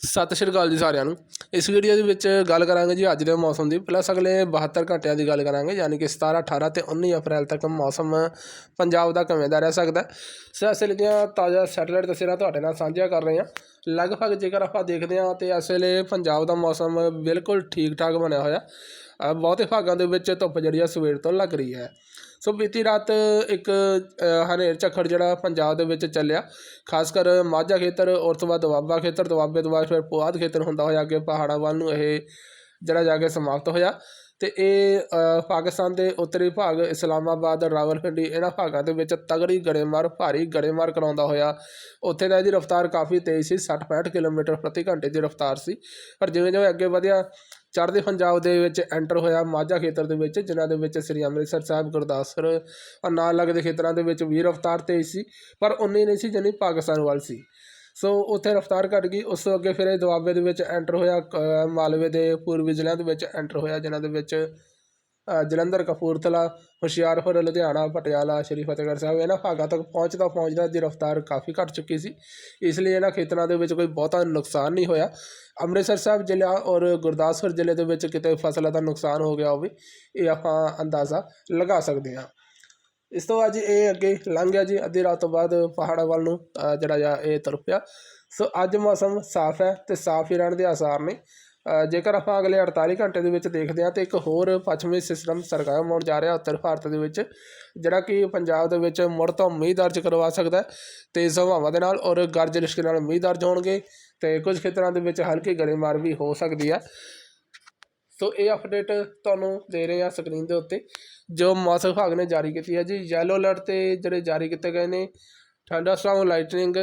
ਸਤਿ ਸ਼੍ਰੀ ਅਕਾਲ ਜੀ ਸਾਰਿਆਂ ਨੂੰ। ਇਸ ਵੀਡੀਓ ਦੇ ਵਿੱਚ ਗੱਲ ਕਰਾਂਗੇ ਜੀ ਅੱਜ ਦੇ ਮੌਸਮ ਦੀ। ਪਲੱਸ ਅਗਲੇ 72 ਘੰਟਿਆਂ ਦੀ ਗੱਲ ਕਰਾਂਗੇ, ਯਾਨੀ ਕਿ 17 18 ਤੇ 19 ਅਪ੍ਰੈਲ ਤੱਕ ਮੌਸਮ ਪੰਜਾਬ ਦਾ ਕਿਵੇਂ ਦਾ ਰਹਿ ਸਕਦਾ ਸੋ ਇਸ ਵੇਲੇ ਦੀਆਂ ਤਾਜ਼ਾ ਸੈਟੇਲਾਈਟ ਤਸਵੀਰਾਂ ਤੁਹਾਡੇ ਨਾਲ ਸਾਂਝੀਆਂ ਕਰ ਰਹੇ ਹਾਂ। ਲਗਭਗ ਜੇਕਰ ਆਪਾਂ ਦੇਖਦੇ ਹਾਂ ਤੇ ਇਸ ਵੇਲੇ ਪੰਜਾਬ ਦਾ ਮੌਸਮ ਬਿਲਕੁਲ ਠੀਕ ਠਾਕ ਬਣਿਆ ਹੋਇਆ। ਬਹੁਤੇ ਭਾਗਾਂ ਦੇ ਵਿੱਚ ਧੁੱਪ ਜਿਹੜੀ ਆ ਸਵੇਰ ਤੋਂ ਲੱਗ ਰਹੀ ਹੈ। ਸੋ ਬੀਤੀ ਰਾਤ ਇੱਕ ਹਨੇਰ ਝੱਖੜ ਜਿਹੜਾ ਪੰਜਾਬ ਦੇ ਵਿੱਚ ਚੱਲਿਆ। ਖਾਸ ਕਰ ਮਾਝਾ ਖੇਤਰ ਔਰ ਤੋਂ ਬਾਅਦ ਦੁਆਬਾ ਖੇਤਰ, ਦੁਆਬੇ ਤੋਂ ਬਾਅਦ ਫਿਰ ਪੁਆਧ ਖੇਤਰ ਹੁੰਦਾ ਹੋਇਆ, ਅੱਗੇ ਪਹਾੜਾਂ ਵੱਲ ਨੂੰ ਇਹ ਜਿਹੜਾ ਜਾ ਕੇ ਸਮਾਪਤ ਹੋਇਆ। ਤੇ ਇਹ ਪਾਕਿਸਤਾਨ ਦੇ ਉੱਤਰੀ ਭਾਗ ਇਸਲਾਮਾਬਾਦ, ਰਾਵਲਪਿੰਡੀ, ਇਹਨਾਂ ਭਾਗਾਂ ਦੇ ਵਿੱਚ ਤਗੜੀ ਗੜੇਮਾਰ, ਭਾਰੀ ਗੜੇਮਾਰ ਕਰਾਉਂਦਾ ਹੋਇਆ। ਉੱਥੇ ਦਾ ਇਹਦੀ ਰਫ਼ਤਾਰ ਕਾਫੀ ਤੇਜ਼ ਸੀ 60 65 ਕਿਲੋਮੀਟਰ ਪ੍ਰਤੀ ਘੰਟੇ ਦੀ ਰਫ਼ਤਾਰ ਸੀ। ਪਰ ਜਿਵੇਂ ਜਿਵੇਂ ਅੱਗੇ ਵਧਿਆ ਚੜ੍ਹਦੇ ਪੰਜਾਬ ਦੇ ਵਿੱਚ ਐਂਟਰ ਹੋਇਆ ਮਾਝਾ ਖੇਤਰ ਦੇ ਵਿੱਚ ਜਿਨ੍ਹਾਂ ਦੇ ਵਿੱਚ ਸ੍ਰੀ ਅੰਮ੍ਰਿਤਸਰ ਸਾਹਿਬ ਗੁਰਦਾਸਪੁਰ ਔਰ ਨਾਲ ਲੱਗਦੇ ਖੇਤਰਾਂ ਦੇ ਵਿੱਚ ਵੀ ਰਫ਼ਤਾਰ ਤੇਜ਼ ਸੀ ਪਰ ਉਨੀ ਨਹੀਂ ਸੀ ਜਿੰਨੀ ਪਾਕਿਸਤਾਨ ਵੱਲ ਸੀ। ਸੋ ਉੱਥੇ ਰਫ਼ਤਾਰ ਘਟ ਗਈ ਉਸ ਤੋਂ ਅੱਗੇ ਫਿਰ ਇਹ ਦੁਆਬੇ ਦੇ ਵਿੱਚ ਐਂਟਰ ਹੋਇਆ ਅ, ਮਾਲਵੇ ਦੇ ਪੂਰਬੀ ਜ਼ਿਲ੍ਹਿਆਂ ਦੇ ਵਿੱਚ ਐਂਟਰ ਹੋਇਆ ਜਿਨ੍ਹਾਂ ਦੇ ਵਿੱਚ ਜਲੰਧਰ, ਕਪੂਰਥਲਾ, ਹੁਸ਼ਿਆਰਪੁਰ, ਲੁਧਿਆਣਾ, ਪਟਿਆਲਾ, ਸ਼੍ਰੀ ਫਤਿਹਗੜ੍ਹ ਸਾਹਿਬ, ਇਹਨਾਂ ਭਾਗਾਂ ਤੱਕ ਪਹੁੰਚਦਾ ਪਹੁੰਚਦਾ ਦੀ ਰਫ਼ਤਾਰ ਕਾਫੀ ਘਟ ਚੁੱਕੀ ਸੀ। ਇਸ ਲਈ ਇਹਨਾਂ ਖੇਤਰਾਂ ਦੇ ਵਿੱਚ ਕੋਈ ਬਹੁਤਾ ਨੁਕਸਾਨ ਨਹੀਂ ਹੋਇਆ। ਅੰਮ੍ਰਿਤਸਰ ਸਾਹਿਬ ਜ਼ਿਲ੍ਹਾ ਔਰ ਗੁਰਦਾਸਪੁਰ ਜ਼ਿਲ੍ਹੇ ਦੇ ਵਿੱਚ ਕਿਤੇ ਫਸਲਾਂ ਦਾ ਨੁਕਸਾਨ ਹੋ ਗਿਆ ਹੋਵੇ, ਇਹ ਆਪਾਂ ਅੰਦਾਜ਼ਾ ਲਗਾ ਸਕਦੇ ਹਾਂ। ਇਸ ਤੋਂ ਬਾਅਦ ਜੀ ਇਹ ਅੱਗੇ ਲੰਘ ਗਿਆ ਜੀ, ਅੱਧੀ ਰਾਤ ਤੋਂ ਬਾਅਦ ਪਹਾੜਾਂ ਵੱਲ ਨੂੰ ਜਿਹੜਾ ਜਾ ਇਹ ਤੁਰ ਸੋ ਅੱਜ ਮੌਸਮ ਸਾਫ਼ ਹੈ ਤੇ ਸਾਫ਼ ਹੀ ਰਹਿਣ ਦੇ ਆਸਾਰ ਨੇ। ਜੇਕਰ ਆਪਾਂ ਅਗਲੇ 48 ਘੰਟੇ ਦੇ ਵਿੱਚ ਦੇਖਦੇ ਹਾਂ ਤਾਂ ਇੱਕ ਹੋਰ ਪੱਛਮੀ ਸਿਸਟਮ ਸਰਗਰਮ ਹੋਣ ਜਾ ਰਿਹਾ ਉੱਤਰ ਭਾਰਤ ਦੇ ਵਿੱਚ, ਜਿਹੜਾ ਕਿ ਪੰਜਾਬ ਦੇ ਵਿੱਚ ਮੁੜ ਤੋਂ ਮੀਂਹ ਦਰਜ ਕਰਵਾ ਸਕਦਾ ਹੈ ਹਵਾਵਾਂ ਦੇ ਨਾਲ ਔਰ ਗਰਜ ਰਿਸ਼ਕ ਨਾਲ ਮੀਂਹ ਦਰਜ ਹੋਣਗੇ ਤੇ ਕੁਝ ਖੇਤਰਾਂ ਦੇ ਵਿੱਚ ਹਲਕੀ ਗੜੇਮਾਰ ਵੀ ਹੋ ਸਕਦੀ ਹੈ। ਸੋ ਇਹ ਅਪਡੇਟ ਤੁਹਾਨੂੰ ਦੇ ਰਹੇ ਆ ਸਕਰੀਨ ਦੇ ਉੱਤੇ, ਜੋ ਮੌਸਮ ਵਿਭਾਗ ਨੇ ਜਾਰੀ ਕੀਤੀ ਹੈ ਜੀ। ਯੈਲੋ ਅਲਰਟ ਤੇ ਜਿਹੜੇ ਜਾਰੀ ਕੀਤੇ ਗਏ ਨੇ, ਠੰਡਾ strong lightning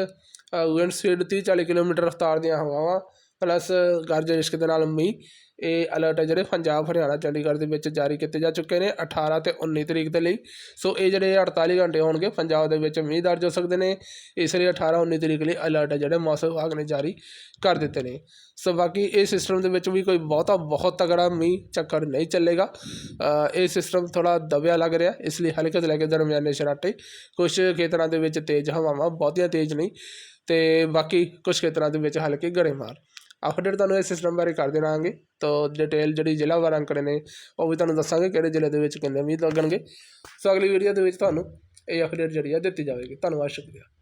wind speed 30 40 kilometre ਰਫ਼ਤਾਰ ਦੀਆਂ ਹਵਾਵਾਂ ਪਲੱਸ ਗਰਜ ਰਿਸ਼ਕ ਦੇ ਨਾਲ ਮੀਂਹ, ਇਹ ਅਲਰਟ ਹੈ ਜਿਹੜੇ ਪੰਜਾਬ, ਹਰਿਆਣਾ, ਚੰਡੀਗੜ੍ਹ ਦੇ ਵਿੱਚ ਜਾਰੀ ਕੀਤੇ ਜਾ ਚੁੱਕੇ ਨੇ 18 ਤੇ 19 ਤਰੀਕ ਦੇ ਲਈ। ਸੋ ਇਹ ਜਿਹੜੇ 48 ਘੰਟੇ ਹੋਣਗੇ, ਪੰਜਾਬ ਦੇ ਵਿੱਚ ਮੀਂਹ ਦਰਜ ਹੋ ਸਕਦੇ ਨੇ। ਇਸ ਲਈ 18 19 ਤਰੀਕ ਲਈ ਅਲਰਟ ਹੈ ਜਿਹੜੇ ਮੌਸਮ ਵਿਭਾਗ ਨੇ ਜਾਰੀ ਕਰ ਦਿੱਤੇ ਨੇ। ਸੋ ਬਾਕੀ ਇਹ ਸਿਸਟਮ ਦੇ ਵਿੱਚ ਵੀ ਕੋਈ ਬਹੁਤਾ ਬਹੁਤ ਤਗੜਾ ਮੀਂਹ ਚੱਕਰ ਨਹੀਂ ਚੱਲੇਗਾ। ਇਹ ਸਿਸਟਮ ਥੋੜਾ ਦਬਿਆ ਲੱਗ ਰਿਹਾ, ਇਸ ਲਈ ਹਲਕੇ ਤੋਂ ਲੈ ਕੇ ਦਰਮਿਆਨੇ ਸ਼ਰਾਟੇ ਕੁਝ ਖੇਤਰਾਂ ਦੇ ਵਿੱਚ ਤੇਜ਼ ਹਵਾਵਾਂ, ਬਹੁਤੀਆਂ ਤੇਜ਼ ਨਹੀਂ ਤੇ ਬਾਕੀ ਕੁਝ ਖੇਤਰਾਂ ਦੇ ਵਿੱਚ ਹਲਕੇ ਗੜੇਮਾਰ ਅਪਡੇਟ ਤੁਹਾਨੂੰ ਇਸ ਸਿਸਟਮ ਬਾਰੇ ਕਰ ਰਹਾਂਗੇ ਤਾਂ ਡਿਟੇਲ ਜਿਹੜੀ ਜ਼ਿਲ੍ਹਾ ਵਾਰ ਅੰਕੜੇ ਨੇ, ਉਹ ਵੀ ਤੁਹਾਨੂੰ ਦੱਸਾਂਗੇ ਕਿਹੜੇ ਜ਼ਿਲ੍ਹੇ ਦੇ ਵਿੱਚ ਕਿੰਨੇ ਮੀਂਹ ਲੱਗਣਗੇ। ਸੋ ਅਗਲੀ ਵੀਡੀਓ ਦੇ ਵਿੱਚ ਤੁਹਾਨੂੰ ਇਹ ਅਪਡੇਟ ਜਿਹੜੀ ਆ ਦਿੱਤੀ ਜਾਵੇਗੀ। ਧੰਨਵਾਦ, ਸ਼ੁਕਰੀਆ।